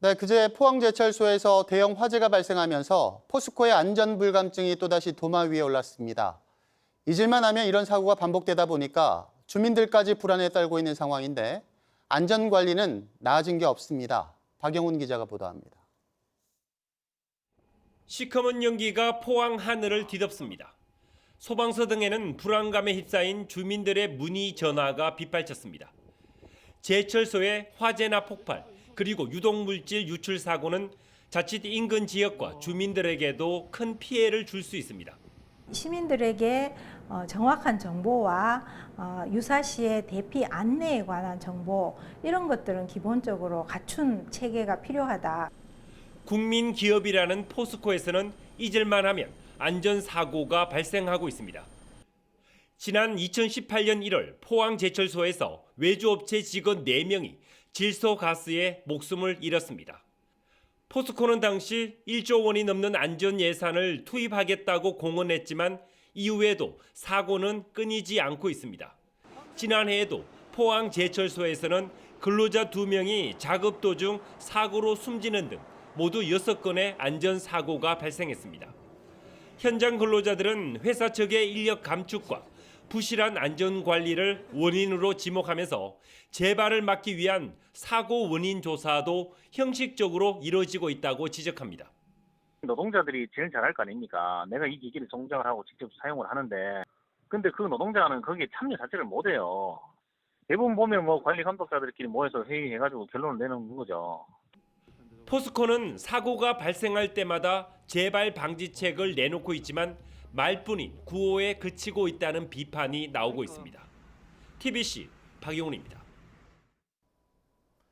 네, 그제 포항제철소에서 대형 화재가 발생하면서 포스코의 안전불감증이 또다시 도마 위에 올랐습니다. 잊을만 하면 이런 사고가 반복되다 보니까 주민들까지 불안에 떨고 있는 상황인데 안전관리는 나아진 게 없습니다. 박영훈 기자가 보도합니다. 시커먼 연기가 포항 하늘을 뒤덮습니다. 소방서 등에는 불안감에 휩싸인 주민들의 문의 전화가 빗발쳤습니다. 제철소의 화재나 폭발 그리고 유독물질 유출 사고는 자칫 인근 지역과 주민들에게도 큰 피해를 줄 수 있습니다. 시민들에게 어, 정확한 정보와 어, 유사시의 대피 안내에 관한 정보 이런 것들은 기본적으로 갖춘 체계가 필요하다. 국민 기업이라는 포스코에서는 잊을만 하면 안전 사고가 발생하고 있습니다. 지난 2018년 1월 포항 제철소에서 외주업체 직원 4명이 질소 가스에 목숨을 잃었습니다. 포스코는 당시 1조 원이 넘는 안전 예산을 투입하겠다고 공언했지만 이후에도 사고는 끊이지 않고 있습니다. 지난해에도 포항 제철소에서는 근로자 2명이 작업 도중 사고로 숨지는 등 모두 6건의 안전 사고가 발생했습니다. 현장 근로자들은 회사 측의 인력 감축과 부실한 안전 관리를 원인으로 지목하면서 재발을 막기 위한 사고 원인 조사도 형식적으로 이루어지고 있다고 지적합니다. 노동자들이 제일 잘할 거 아닙니까? 내가 이 기기를 동작을 하고 직접 사용을 하는데, 근데 그 노동자는 거기에 참여 자체를 못 해요. 대부분 보면 뭐 관리 감독자들끼리 모여서 회의해가지고 결론을 내놓는 거죠. 포스코는 사고가 발생할 때마다 재발 방지책을 내놓고 있지만 말뿐인 구호에 그치고 있다는 비판이 나오고 있습니다. TBC 박용훈입니다.